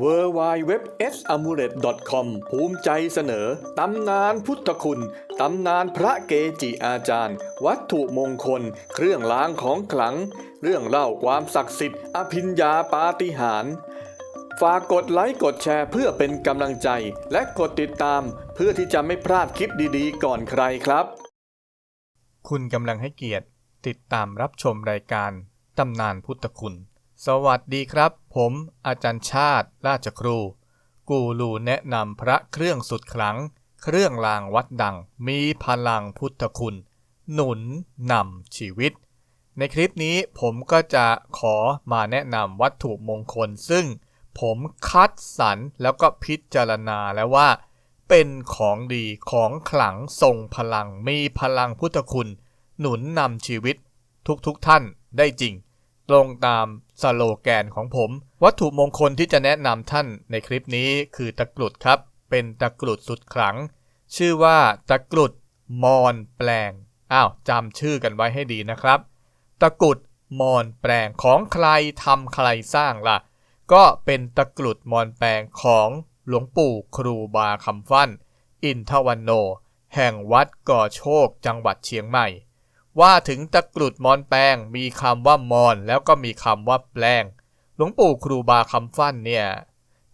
w w w s a m u l e t c o m ภูมิใจเสนอ ตำนานพุทธคุณ ตำนานพระเกจิอาจารย์ วัตถุมงคล เครื่องรางของขลัง เรื่องเล่าความศักดิ์สิทธิ์ อภิญญาปาฏิหาริย์ฝากกดไลค์กดแชร์เพื่อเป็นกำลังใจ และกดติดตาม เพื่อที่จะไม่พลาดคลิปดีๆ ก่อนใครครับ คุณกำลังให้เกียรติ ติดตามรับชมรายการ ตำนานพุทธคุณ สวัสดีครับ ผมอาจารย์ชาติราชครู กูรูแนะนำพระเครื่องสุดขลัง เครื่องรางวัดดัง มีพลังพุทธคุณ หนุนนำชีวิต ในคลิปนี้ผมก็จะขอมาแนะนำวัตถุมงคล ซึ่งผมคัดสรรแล้วก็พิจารณาแล้วว่า เป็นของดีของขลังทรงพลังมีพลังพุทธคุณ หนุนนำชีวิตทุกๆทท่านได้จริง ตรงตามสโลแกนของผม วัตถุมงคลที่จะแนะนำท่านในคลิปนี้คือตะกรุดครับ เป็นตะกรุดสุดขลัง ชื่อว่าตะกรุดมอนแปลงอ้าวจำชื่อกันไว้ให้ดีนะครับ ตะกรุดมอนแปลงของใครทำใครสร้างล่ะ ก็เป็นตะกรุดมอนแปลงของหลวงปู่ครูบาคำฟั่น อินทวันโน แห่งวัดก่อโชคจังหวัดเชียงใหม่ ว่าถึงตะกรุดมอนแปลงมีคำว่ามอนแล้วก็มีคำว่าแปลง หลวงปู่ครูบาคำฟั่นเนี่ย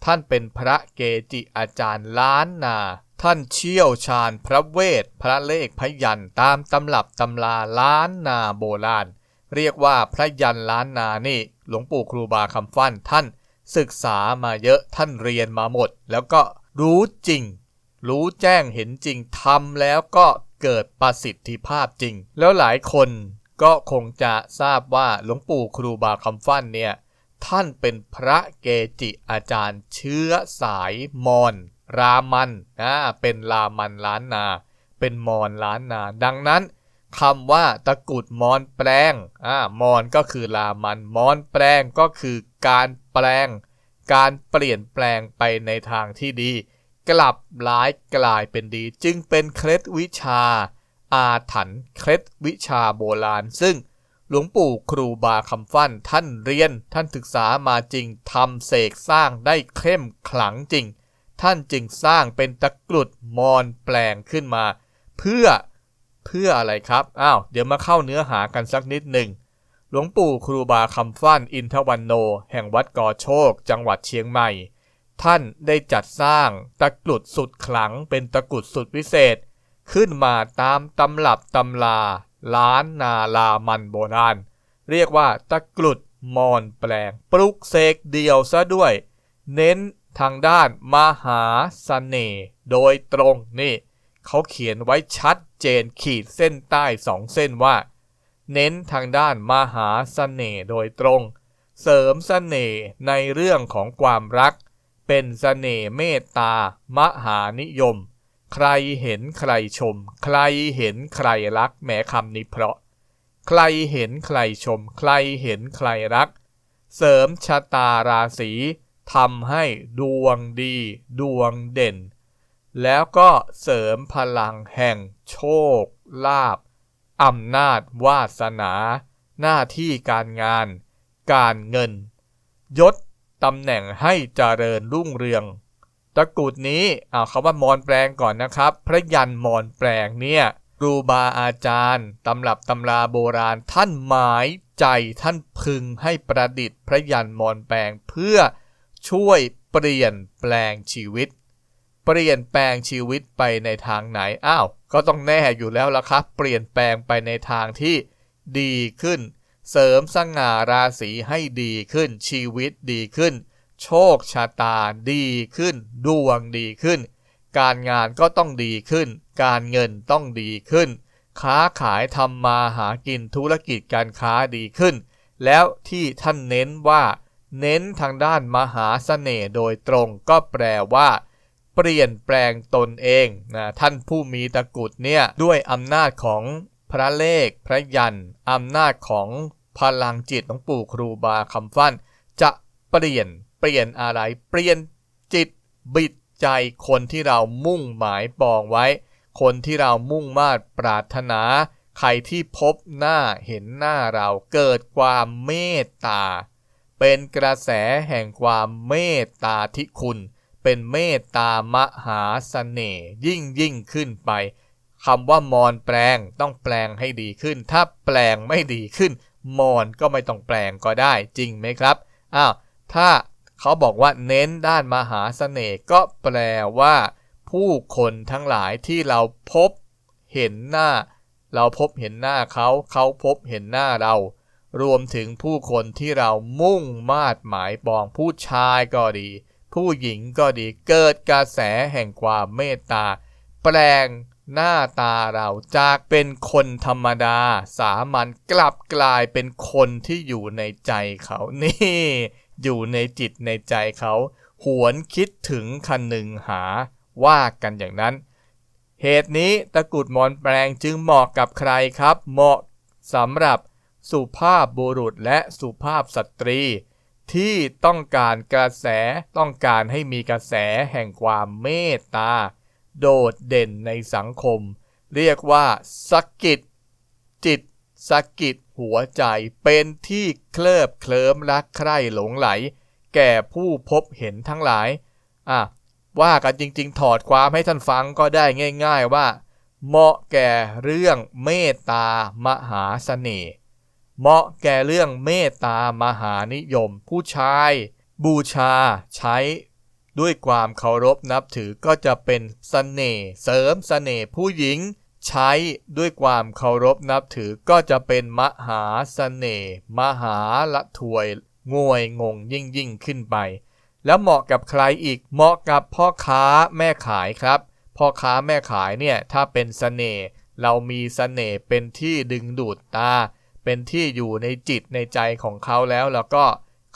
ท่านเป็นพระเกจิอาจารย์ล้านนา ท่านเชี่ยวชาญพระเวท พระเลขพยันตามตำรับตำลาล้านนาโบราณ เรียกว่าพระยันล้านนานี่ หลวงปู่ครูบาคำฟั่นท่านศึกษามาเยอะท่านเรียนมาหมด แล้วก็รู้จริง รู้แจ้งเห็นจริงทำแล้วก็ เกิดประสิทธิภาพจริง แล้วหลายคนก็คงจะทราบว่าหลวงปู่ครูบาคำฟั่นเนี่ยท่านเป็นพระเกจิอาจารย์เชื้อสายมอญรามันนะเป็นรามันล้านนา เป็นมอญล้านนา ดังนั้นคำว่าตะกุดมอนแปลงอ่ามอนก็คือรามันมอนแปลงก็คือการแปลง การเปลี่ยนแปลงไปในทางที่ดี กลับร้ายกลายเป็นดี จึงเป็นเคล็ดวิชา อาถรรพ์เคล็ดวิชาโบราณ ซึ่งหลวงปู่ครูบาคำฟั่นท่านเรียนท่านศึกษามาจริงทำเสกสร้างได้เข้มขลังจริง ท่านจึงสร้างเป็นตะกรุดมอนแปลงขึ้นมา เพื่อเพื่ออะไรครับอ้าวเดี๋ยวมาเข้าเนื้อหากันสักนิดหนึ่งหลวงปู่ครูบาคำฟั่นอินทวันโน แห่งวัดก่อโชค จังหวัดเชียงใหม่ ท่านได้จัดสร้างตะกรุดสุดขลังเป็นตะกรุดสุดวิเศษ ขึ้นมาตามตำรับตำลา ล้านนาลามันโบราณ เรียกว่าตะกรุดมอนแปลง ปลุกเสกเดียวซะด้วย เน้นทางด้านมหาสเสน่ห์โดยตรงนี่ เขาเขียนไว้ชัดเจนขีดเส้นใต้สองเส้นว่า เน้นทางด้านมหาสเสน่ห์โดยตรง เสริมเสน่ห์ในเรื่องของความรัก เป็นเสน่ห์เมตตามหานิยม ใครเห็นใครชม ใครเห็นใครรักแม้คำนี้เพราะ ใครเห็นใครชม ใครเห็นใครรัก เสริมชะตาราศีทำให้ดวงดี ดวงเด่น แล้วก็เสริมพลังแห่งโชคลาภอำนาจวาสนา หน้าที่การงาน การเงิน ยศ ตำแหน่งให้เจริญรุ่งเรือง ตะกรุดนี้เอาคำว่ามอนแปลงก่อนนะครับ พระยันมอนแปลงเนี่ยครูบาอาจารย์ตำรับตำราโบราณท่านหมายใจท่านพึงให้ประดิษฐ์พระยันมอนแปลงเพื่อช่วยเปลี่ยนแปลงชีวิต เปลี่ยนแปลงชีวิตไปในทางไหน อ้าว ก็ต้องแน่อยู่แล้วละครับ เปลี่ยนแปลงไปในทางที่ดีขึ้น เสริมสง่าราศีให้ดีขึ้น ชีวิตดีขึ้น โชคชะตาดีขึ้น ดวงดีขึ้น การงานก็ต้องดีขึ้น การเงินต้องดีขึ้น ค้าขายทำมาหากินธุรกิจการค้าดีขึ้น แล้วที่ท่านเน้นว่า เน้นทางด้านมหาเสน่ห์โดยตรงก็แปลว่าเปลี่ยนแปลงตนเองนะท่านผู้มีตะกุดเนี่ยด้วยอำนาจของพระเลขพระยันอำนาจของ พลังจิตของปู่ครูบาคำฟันจะเปลี่ยนเปลี่ยนอะไร เปลี่ยนจิตบิดใจคนที่เรามุ่งหมายปองไว้ คนที่เรามุ่งมาดปรารถนา ใครที่พบหน้าเห็นหน้าเราเกิดความเมตตา เป็นกระแสแห่งความเมตตาธิคุณ เป็นเมตตามหาเสน่ห์ยิ่งยิ่งขึ้นไปคำว่ามอนแปลงต้องแปลงให้ดีขึ้น ถ้าแปลงไม่ดีขึ้น มอนก็ไม่ต้องแปลงก็ได้จริงไหมครับอ้าวถ้าเขาบอกว่าเน้นด้านมหาเสน่ห์ก็แปลว่า ผู้คนทั้งหลายที่เราพบเห็นหน้า เราพบเห็นหน้าเขาเขาพบเห็นหน้าเรา รวมถึงผู้คนที่เรามุ่งมาดหมายปองผู้ชายก็ดี ผู้หญิงก็ดีเกิดกระแสแห่งความเมตตา แปลง หน้าตาเราจากเป็นคนธรรมดา สามัญกลับกลายเป็นคนที่อยู่ในใจเขานี่ อยู่ในจิตในใจเขา หวนคิดถึงคันหนึ่งหาว่ากันอย่างนั้น เหตุนี้ตะกุดมอนแปลงจึงเหมาะกับใครครับ เหมาะสำหรับสุภาพบุรุษและสุภาพสตรี ที่ต้องการกระแสต้องการให้มีกระแสแห่งความเมตตา โดดเด่นในสังคม เรียกว่าสกิดจิตสกิดหัวใจเป็นที่เคลิบเคลิ้มรักใคร่หลงไหล แก่ผู้พบเห็นทั้งหลายอะว่ากันจริง ๆ ถอดความให้ท่านฟังก็ได้ง่าย ๆว่า เหมาะแก่เรื่องเมตตามหาเสน่ห์เหมาะแก่เรื่องเมตตามหานิยม ผู้ชาย บูชาใช้ ด้วยความเคารพนับถือก็จะเป็นเสน่ห์เสริมเสน่ห์ผู้หญิง ใช้ด้วยความเคารพนับถือก็จะเป็นมหาเสน่ห์มหาละถวยงวยงงยิ่งยิ่งขึ้นไป แล้วเหมาะกับใครอีกเหมาะกับพ่อค้าแม่ขายครับ พ่อค้าแม่ขายเนี่ยถ้าเป็นเสน่ห์เรามีเสน่ห์เป็นที่ดึงดูดตา เป็นที่อยู่ในจิตในใจของเขาแล้วแล้วก็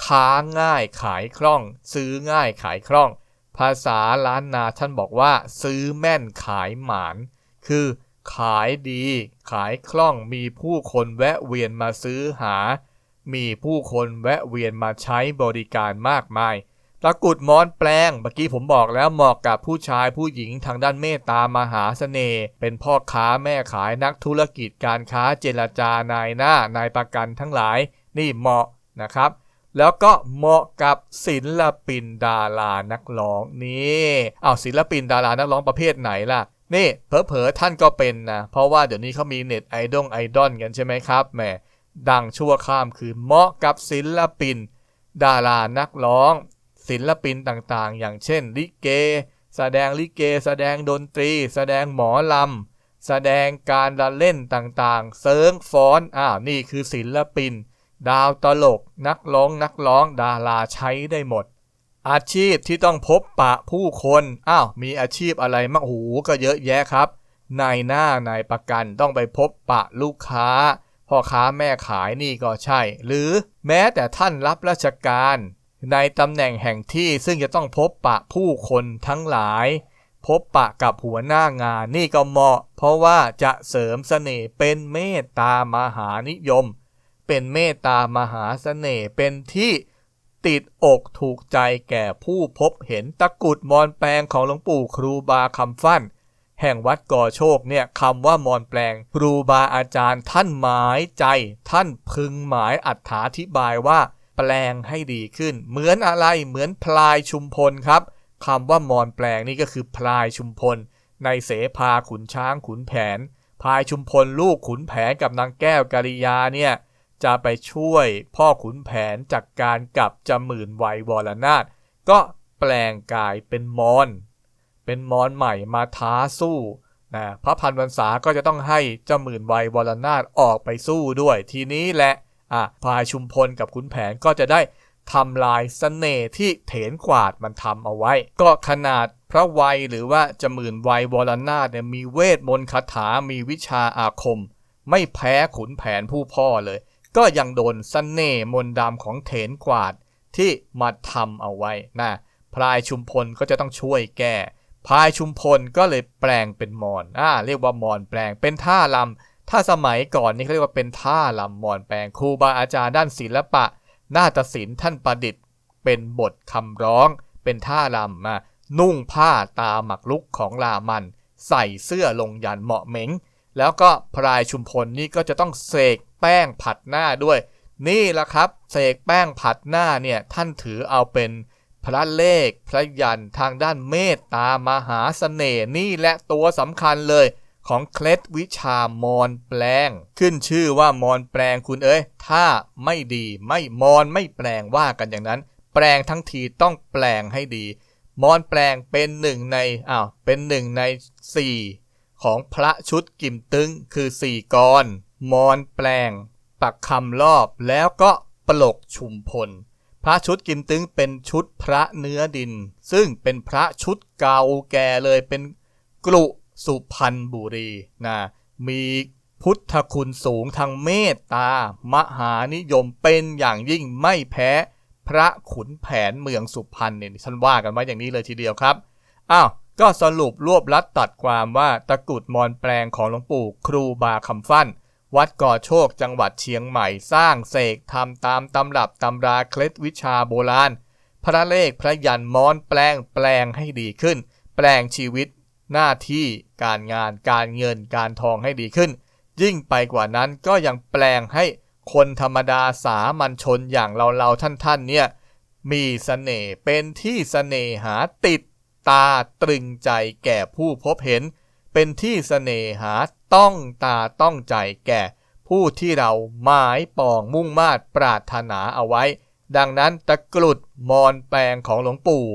ค้าง่ายขายคล่อง ซื้อง่ายขายคล่อง ภาษาล้านนาท่านบอกว่า ซื้อแม่นขายหมาน คือ ขายดี ขายคล่องมีผู้คนแวะเวียนมาซื้อหา มีผู้คนแวะเวียนมาใช้บริการมากมายตะกุดมอนแปลงเมื่อกี้ผมบอกแล้วเหมาะกับผู้ชายผู้หญิงทางด้านเมตตามหาเสน่ห์เป็นพ่อค้าแม่ขายนักธุรกิจการค้าเจรจานายหน้านายประกันทั้งหลาย นี่เหมาะนะครับ แล้วก็เหมาะกับศิลปินดารานักร้องนี่เอาวศิลปินดารานักร้องประเภทไหนล่ะนี่เผลอๆท่านก็เป็นนะ เพราะว่าเดี๋ยวนี้เขามีเน็ตไอดอลไอดอลกันใช่ไหมครับแหมดังชั่วข้ามคือเหมาะกับศิลปิน ดารานักร้อง ศิลปินต่างๆ อย่างเช่น ลิเก แสดงลิเก แสดงดนตรี แสดงหมอลำแสดงการละเล่นต่างๆ เซิร์งฟ้อนอ้าวนี่คือศิลปิน ดาวตลก นักร้องนักร้องดาราใช้ได้หมด อาชีพที่ต้องพบปะผู้คนอ้าวมีอาชีพอะไรมั่งหูก็เยอะแยะครับนายหน้านายประกันต้องไปพบปะลูกค้าพ่อค้าแม่ขายนี่ก็ใช่ หรือแม้แต่ท่านรับราชการ ในตำแหน่งแห่งที่ซึ่งจะต้องพบปะผู้คนทั้งหลาย พบปะกับหัวหน้างานนี่ก็เหมาะ เพราะว่าจะเสริมเสน่ห์เป็นเมตตามหานิยม เป็นเมตตามหาเสน่ห์เป็นที่ติดอกถูกใจแก่ผู้พบเห็นตะกุดมอนแปลงของหลวงปู่ครูบาคำฟั่น แห่งวัดก่อโชคเนี่ยคำว่ามอนแปลง ครูบาอาจารย์ท่านหมายใจ ท่านพึงหมายอัถาธิบายว่า แปลงให้ดีขึ้น เหมือนอะไรเหมือนพลายชุมพลครับคำว่ามอนแปลงนี่ก็คือพลายชุมพล ในเสภาขุนช้างขุนแผน พลายชุมพลลูกขุนแผนกับนางแก้วกาลิยาเนี่ย จะไปช่วยพ่อขุนแผนจากการกับจำหมื่นไวยวรนาถก็แปลงกายเป็นมอน เป็นมอนใหม่มาท้าสู้นะพระพันวรรษาก็จะต้องให้เจ้าหมื่นไวยวรนาถออกไปสู้ด้วย ทีนี้แหละอะพายชุมพลกับขุนแผนก็จะได้ทำลายเสน่ห์ที่เถนกวาดมันทำเอาไว้ ก็ขนาดพระวัยหรือว่าจาหมื่นไวยวรนาถเนี่ยมีเวทมนต์คาถามีวิชาอาคม ไม่แพ้ขุนแผนผู้พ่อเลย ก็ยังโดนเสน่ห์มนดำของเถนกวาดที่มาทำเอาไว้นะพลายชุมพลก็จะต้องช่วยแก้พลายชุมพลก็เลยแปลงเป็นมอนอ่าเรียกว่ามอนแปลงเป็นท่าลำถ้าสมัยก่อนนี่เขาเรียกว่าเป็นท่าลำมอนแปลงครูบาอาจารย์ด้านศิลปะ นาฏศิลป์ท่านประดิษฐ์ เป็นบทคำร้อง เป็นท่าลำมานุ่งผ้าตาหมักลุกของลามัน ใส่เสื้อลงยันเหมาะเหม็งแล้วก็พลายชุมพลนี่ก็จะต้องเสก แป้งผัดหน้าด้วย นี่แหละครับ เสกแป้งผัดหน้าเนี่ยท่านถือเอาเป็นพระเลขพระยันทางด้านเมตตามหาเสน่ห์นี่และตัวสำคัญเลยของเคล็ดวิชามอนแปลง ขึ้นชื่อว่ามอนแปลงคุณเอ้ยถ้าไม่ดีไม่มอนไม่แปลงว่ากันอย่างนั้น แปลงทั้งทีต้องแปลงให้ดี มอนแปลงเป็นหนึ่งในอ้าวเป็นหนึ่งในสี่ของพระชุดกิมตึงคือสี่กร มอนแปลง ปักคำรอบแล้วก็ปลกชุมพล พระชุดกิมตึงเป็นชุดพระเนื้อดิน ซึ่งเป็นพระชุดเก่าแก่เลยเป็นกลุสุพรรณบุรีนะมีพุทธคุณสูงทางเมตตามหานิยมเป็นอย่างยิ่งไม่แพ้พระขุนแผนเมืองสุพรรณเนี่ยท่านว่ากันไว้อย่างนี้เลยทีเดียวครับ อ้าว ก็สรุปรวบลัดตัดความว่าตะกุดมอนแปลงของหลวงปู่ครูบาคำฟั่น วัดก่อโชคจังหวัดเชียงใหม่สร้างเสกทำตามตำรับตำราเคล็ดวิชาโบราณ พระเลขพระยันมอนแปลงแปลงให้ดีขึ้น แปลงชีวิต หน้าที่การงานการเงินการทองให้ดีขึ้น ยิ่งไปกว่านั้นก็ยังแปลงให้คนธรรมดาสามัญชนอย่างเราเราๆท่านๆเนี่ยมีเสน่ห์เป็นที่เสน่หาติดตาตรึงใจแก่ผู้พบเห็น เป็นที่เสน่หาต้องตาต้องใจแก่ ผู้ที่เราหมายปองมุ่งมาตรปรารถนาเอาไว้ ดังนั้นตะกรุดมอนแปลงของหลวงปู่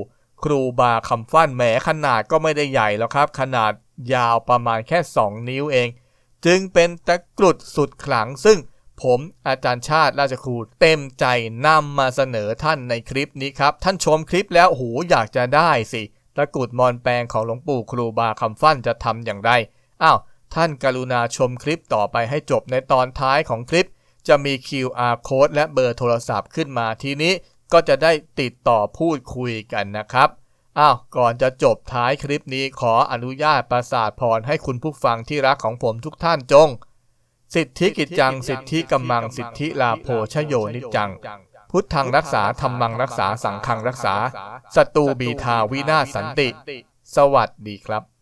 ครูบาคำฟั่นแหมขนาดก็ไม่ได้ใหญ่แล้วครับ ขนาดยาวประมาณแค่ 2 นิ้วเอง จึงเป็นตะกรุดสุดขลังซึ่งผมอาจารย์ชาติราชครูเต็มใจนำมาเสนอท่านในคลิปนี้ครับ ท่านชมคลิปแล้วโอ้โหอยากจะได้สิ ตะกรุดมอนแปลงของหลวงปู่ครูบาคำฟั่นจะทำอย่างไร อ้าว ท่านกรุณาชมคลิปต่อไปให้จบในตอนท้ายของคลิป จะมี QR code และเบอร์โทรศัพท์ขึ้นมาทีนี้ก็จะได้ติดต่อพูดคุยกันนะครับ อ้าว ก่อนจะจบท้ายคลิปนี้ขออนุญาตประสาทพรให้คุณผู้ฟังที่รักของผมทุกท่านจง สิทธิกิจจัง สิทธิกำมัง สิทธิลาโภชโยนิจจัง พุทธังรักษาธรรมังรักษาสังฆังรักษา ศัตรูบีทาวินาศสันติ สวัสดีครับ